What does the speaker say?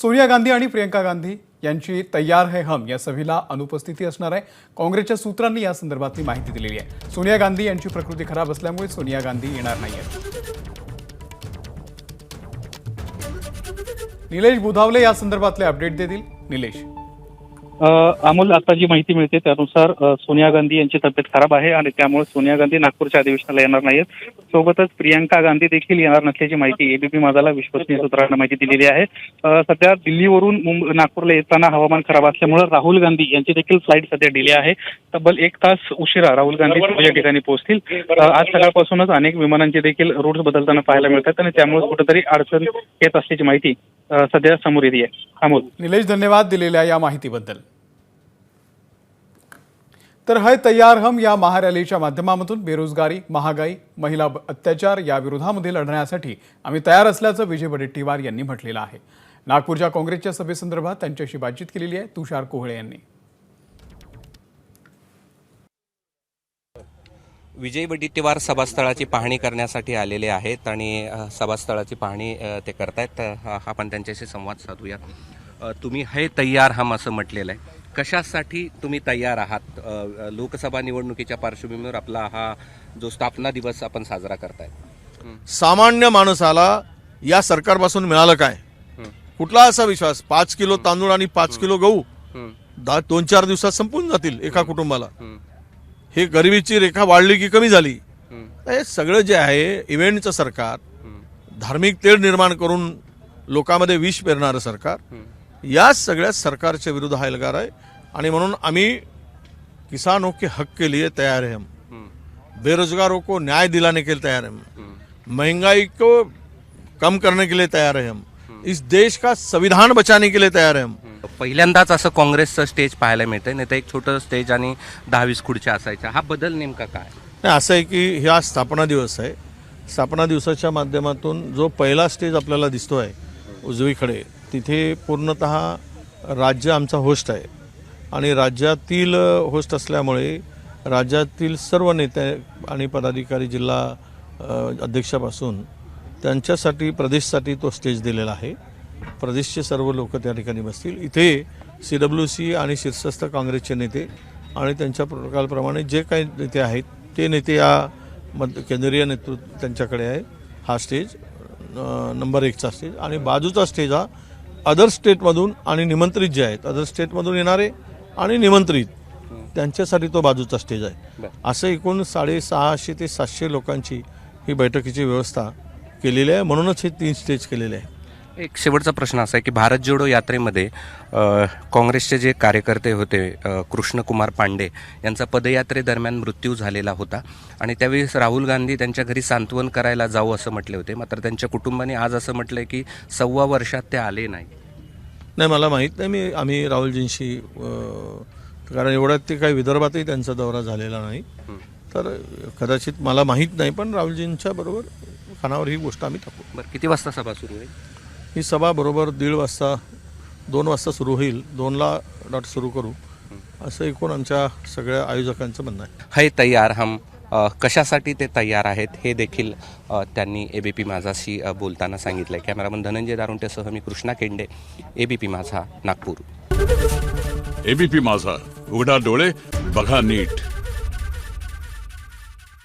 सोनिया गांधी आणि प्रियंका गांधी यांची तयार है हम या सभेला अनुपस्थिती असणार आहे. काँग्रेसच्या सूत्रांनी या संदर्भातली माहिती दिलेली आहे. सोनिया गांधी यांची प्रकृती खराब असल्यामुळे सोनिया गांधी येणार नाही निलेश बुधावले या संदर्भातले अपडेट देतील. निलेश. अमोल आता जी माहिती मिळते. त्यानुसार सोनिया गांधी यांची तब्येत खराब आहे आणि त्यामुळे सोनिया गांधी नागपूरच्या अधिवेशनाला येणार नाहीत. सोबतच प्रियंका गांधी देखील येणार नसल्याची माहिती एबीपी माझाला विश्वसनीय सूत्रांना माहिती दिलेली आहे. सध्या दिल्लीवरून नागपूरला येताना हवामान खराब असल्यामुळे राहुल गांधी यांची देखील फ्लाईट सध्या डिले आहे. तब्बल एक तास उशिरा राहुल गांधी या ठिकाणी पोहोचतील. आज सकाळपासूनच अनेक विमानांचे देखील रूट्स बदलताना पाहायला मिळतात आणि त्यामुळे कुठेतरी अडचण येत असल्याची माहिती सध्या समोर येते. आहे अमोल. निलेश धन्यवाद दिलेल्या या माहितीबद्दल. तर हय तयार हम या महारॅलीच्या माध्यमातून बेरोजगारी महागाई महिला ब- अत्याचार या विरोधामध्ये लढण्यासाठी आम्ही तयार असल्याचं विजय वडेट्टीवार यांनी म्हटलेलं आहे. नागपूरच्या काँग्रेसच्या सभेसंदर्भात त्यांच्याशी बातचीत केलेली आहे तुषार कोहळे यांनी. विजय वडेट्टीवार सभास्थळाची पाहणी करण्यासाठी आलेले आहेत आणि सभास्थळाची पाहणी ते करतायत. तर हा- आपण त्यांच्याशी संवाद साधूया तुम्ही है तय्यार हम असं म्हटलेलं आहे. कशासाठी तुम्ही तयार आहात? लोकसभा निवडणुकीच्या पार्श्वभूमीवर आपला हा जो स्थापना दिवस आपण साजरा करताय. सामान्य माणसाला या सरकारपासून मिळालं काय? कुठला असा विश्वास? पाच किलो तांदूळ आणि पाच किलो गहू. दोन चार दिवसात संपून जातील एका कुटुंबाला. हे गरिबीची रेखा वाढली की कमी झाली. हे सगळं जे आहे इव्हेंटचं सरकार धार्मिक तेढ निर्माण करून लोकांमध्ये विष पेरणारं सरकार या सगळ्या सरकारच्या विरुद्ध हा एल्गार आहे. आणि म्हणून आम्ही किसानों के हक के लिए तैयार है हम. बेरोजगारों को न्याय दिलाने के लिए तैयार है हम. महंगाई को कम करने के लिए तैयार है हम. इस देश का संविधान बचाने के लिए तैयार है हम. पहिल्यांदाच असं काँग्रेसचं स्टेज पाहायला मिळतंय. नाही तर एक छोटं स्टेज आणि दहा वीस खुर्च्या असायच्या. हा बदल नेमका काय नाही असं आहे की हा स्थापना दिवस आहे. स्थापना दिवसाच्या माध्यमातून जो पहिला स्टेज आपल्याला दिसतो आहे उजवीकडे तिथे पूर्णत राज्य आमचा होस्ट आहे. आणि राज्यातील होस्ट असल्यामुळे राज्यातील सर्व नेते आणि पदाधिकारी जिल्हा अध्यक्षापासून त्यांच्यासाठी प्रदेशसाठी तो स्टेज दिलेला आहे. प्रदेशचे सर्व लोक त्या ठिकाणी बसतील. इथे सी डब्ल्यू सी आणि शीर्षस्थ काँग्रेसचे नेते आणि त्यांच्या प्रोटोकॉलप्रमाणे जे काही नेते आहेत ते नेते या मध केंद्रीय नेतृत्व त्यांच्याकडे आहे. हा स्टेज नंबर एकचा स्टेज आणि बाजूचा स्टेज हा अदर स्टेटमधून आणि निमंत्रित जे आहेत अदर स्टेटमधून येणारे आणि निमंत्रित त्यांच्यासाठी तो बाजूचा स्टेज आहे. असं एकूण साडेसहाशे ते सातशे लोकांची ही बैठकीची व्यवस्था केलेली आहे. म्हणूनच हे तीन स्टेज केलेले आहे. एक शेवटचा प्रश्न असा आहे की भारत जोडो यात्रेमध्ये काँग्रेसचे जे कार्यकर्ते होते कृष्णकुमार पांडे यांचा पदयात्रेदरम्यान मृत्यू झालेला होता. आणि त्यावेळेस राहुल गांधी त्यांच्या घरी सांत्वन करायला जाऊ असं म्हटले होते. मात्र त्यांच्या कुटुंबाने आज असं म्हटलंय की सव्वा वर्षात ते आले नाही. नाही मला माहीत नाही. मी आम्ही राहुलजींशी कारण एवढ्यात ते काही विदर्भातही त्यांचा दौरा झालेला नाही. तर कदाचित मला माहीत नाही पण राहुलजींच्या बरोबर कानावर ही गोष्ट आम्ही टाकू बरं किती वाजता सभा सुरू होईल? ही सभा बरोबर दीड वाजता दोन वाजता सुरू होईल. दोनला डॉट सुरू करू. असं एकूण आमच्या सगळ्या आयोजकांचं म्हणणं आहे. है तयार हम कशासाठी ते तयार आहेत हे देखील त्यांनी ए बी पी माझाशी बोलताना सांगितलं आहे कॅमेरामन धनंजय दारुंटेसह मी Krishna Kende A B P Majha Nagpur. ABP माझा उघडा डोळे बघा नीट.